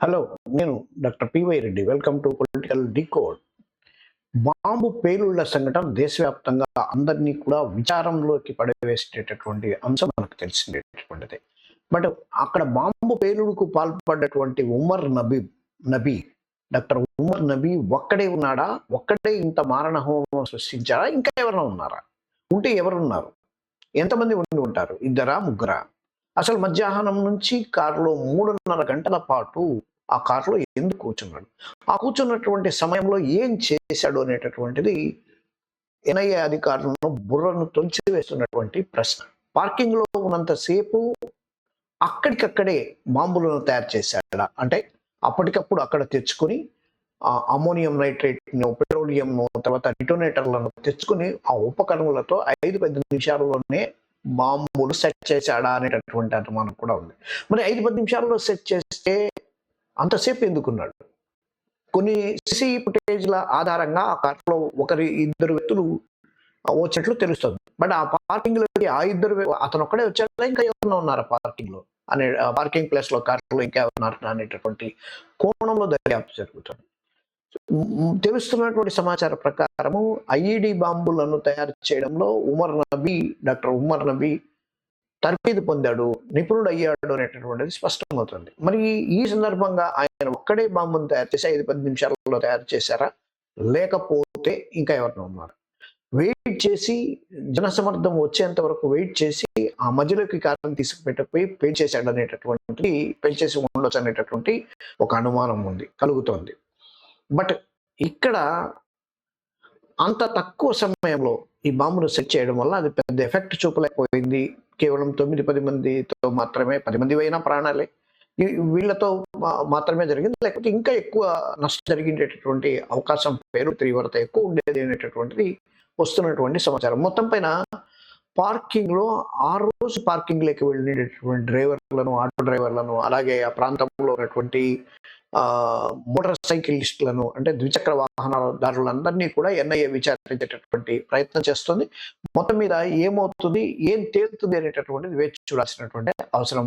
Hello నేను doctor P Y Reddy. Welcome to political decode. Bomb పేలుళ్ళ సంఘటన దేశవ్యాప్తంగా అందరినీ కూడా విచారంలోకి పడవేసేటటువంటి అంశం మనకు తెలిసినటువంటిది. బట్ అక్కడ బాంబు పేలుడుకు పాల్పడ్డటువంటి ఉమర్ నబీ నబీ డాక్టర్ ఉమర్ నబీ ఒక్కడే ఉన్నాడా? ఒక్కడే ఇంత మారణ హోమం సృష్టించారా? ఇంకా ఎవరైనా ఉన్నారా? ఉంటే ఎవరున్నారు? ఎంతమంది ఉండి ఉంటారు? ఇద్దరా? ముగ్గురా? అసలు మధ్యాహ్నం నుంచి కారులో మూడున్నర గంటల పాటు ఆ కారులో ఎందుకు కూర్చున్నాడు? ఆ కూర్చున్నటువంటి సమయంలో ఏం చేశాడు అనేటటువంటిది ఎన్ఐఏ అధికారులను బుర్రను తొలిచి వేస్తున్నటువంటి ప్రశ్న. పార్కింగ్లో ఉన్నంతసేపు అక్కడికక్కడే బాంబులను తయారు చేశాడా? అంటే అప్పటికప్పుడు అక్కడ తెచ్చుకొని అమోనియం నైట్రేట్ పెట్రోలియం తర్వాత డిటోనేటర్లను తెచ్చుకుని ఆ ఉపకరణలతో ఐదు పెద్ద నిమిషాలలోనే బాంబులు సెట్ చేశాడా అనేటటువంటి అనుమానం కూడా ఉంది. మరి ఐదు పది నిమిషాల్లో సెట్ చేస్తే అంతసేపు ఎందుకున్నాడు? కొన్ని సిసి ఫుటేజ్ల ఆధారంగా ఆ కార్లో ఒకరి ఇద్దరు వ్యక్తులు వచ్చినట్లు తెలుస్తుంది. బట్ ఆ పార్కింగ్లోకి ఆ ఇద్దరు అతను ఒక్కడే వచ్చాడు? ఇంకా ఎవరైనా ఉన్నారు పార్కింగ్లో అనే పార్కింగ్ ప్లేస్లో కార్లో ఇంకా ఉన్నారు అనేటటువంటి కోణంలో దర్యాప్తు జరుగుతుంది. తెలుస్తున్నటువంటి సమాచార ప్రకారము ఐఈడి బాంబులను తయారు చేయడంలో ఉమర్ నబీ డాక్టర్ ఉమర్ నబీ తర్ఫీదు పొందాడు నిపుణుడు అయ్యాడు అనేటటువంటిది స్పష్టమవుతుంది. మరి ఈ సందర్భంగా ఆయన ఒక్కడే బాంబును తయారు చేసి ఐదు పది నిమిషాలలో తయారు చేశారా? లేకపోతే ఇంకా ఎవరైనా ఉన్నారు? వెయిట్ చేసి జనసమర్థం వచ్చేంత వరకు వెయిట్ చేసి ఆ మధ్యలోకి కారణం తీసుకుపెట్టకపోయి పెళ్ళి చేశాడు అనేటటువంటి పెళ్ళి చేసి ఉండొచ్చు అనేటటువంటి ఒక అనుమానం ఉంది కలుగుతోంది. బట్ ఇక్కడ అంత తక్కువ సమయంలో ఈ బాంబును సెట్ చేయడం వల్ల అది పెద్ద ఎఫెక్ట్ చూపలేకపోయింది. కేవలం తొమ్మిది పది మందితో మాత్రమే పది మంది అయినా ప్రాణాలే. వీళ్ళతో మాత్రమే జరిగింది. లేకపోతే ఇంకా ఎక్కువ నష్టం జరిగేటటువంటి అవకాశం పేరు తీవ్రత ఎక్కువ ఉండేది అనేటటువంటిది వస్తున్నటువంటి సమాచారం. మొత్తం పైన పార్కింగ్లో ఆ రోజు పార్కింగ్లోకి వెళ్ళేటటువంటి వెళ్ళినటువంటి డ్రైవర్లను ఆటో డ్రైవర్లను అలాగే ఆ ప్రాంతంలో ఉన్నటువంటి మోటార్ సైకిలిస్టులను అంటే ద్విచక్ర వాహనదారులందరినీ కూడా ఎన్ఐఏ విచారించేటటువంటి ప్రయత్నం చేస్తుంది. మొత్తం మీద ఏమవుతుంది ఏం తేలుతుంది అనేటటువంటిది వేచి చూడాల్సినటువంటి అవసరం